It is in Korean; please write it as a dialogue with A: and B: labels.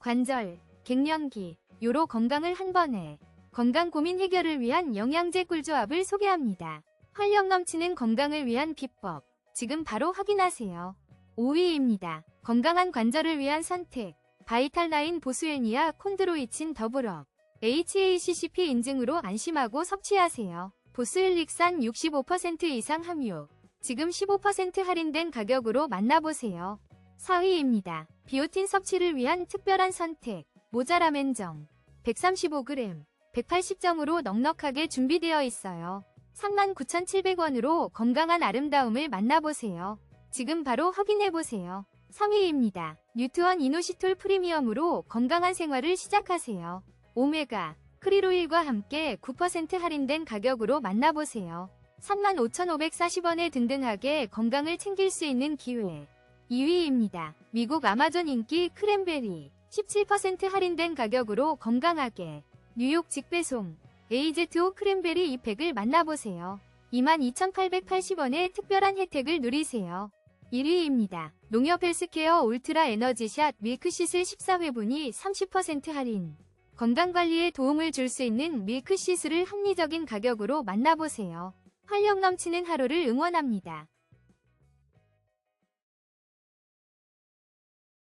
A: 관절, 갱년기, 요로 건강을 한 번에 건강 고민 해결을 위한 영양제 꿀조합을 소개합니다. 활력 넘치는 건강을 위한 비법. 지금 바로 확인하세요. 5위입니다. 건강한 관절을 위한 선택. 바이탈나인 보스웰니아 콘드로이친 더블업. HACCP 인증으로 안심하고 섭취하세요. 보스웰릭산 65% 이상 함유. 지금 15% 할인된 가격으로 만나보세요. 4위입니다. 비오틴 섭취를 위한 특별한 선택. 모자라멘정. 135g, 180정으로 넉넉하게 준비되어 있어요. 39,700원으로 건강한 아름다움을 만나보세요. 지금 바로 확인해보세요. 3위입니다. 뉴트원 이노시톨 프리미엄으로 건강한 생활을 시작하세요. 오메가, 크릴오일과 함께 9% 할인된 가격으로 만나보세요. 35,540원에 든든하게 건강을 챙길 수 있는 기회. 2위입니다. 미국 아마존 인기 크랜베리 17% 할인된 가격으로 건강하게 뉴욕 직배송 AZ5 크랜베리 2팩을 만나보세요. 22,880원의 특별한 혜택을 누리세요. 1위입니다. 농협 헬스케어 울트라 에너지샷 밀크시슬 14회분이 30% 할인. 건강관리에 도움을 줄 수 있는 밀크시슬을 합리적인 가격으로 만나보세요. 활력 넘치는 하루를 응원합니다.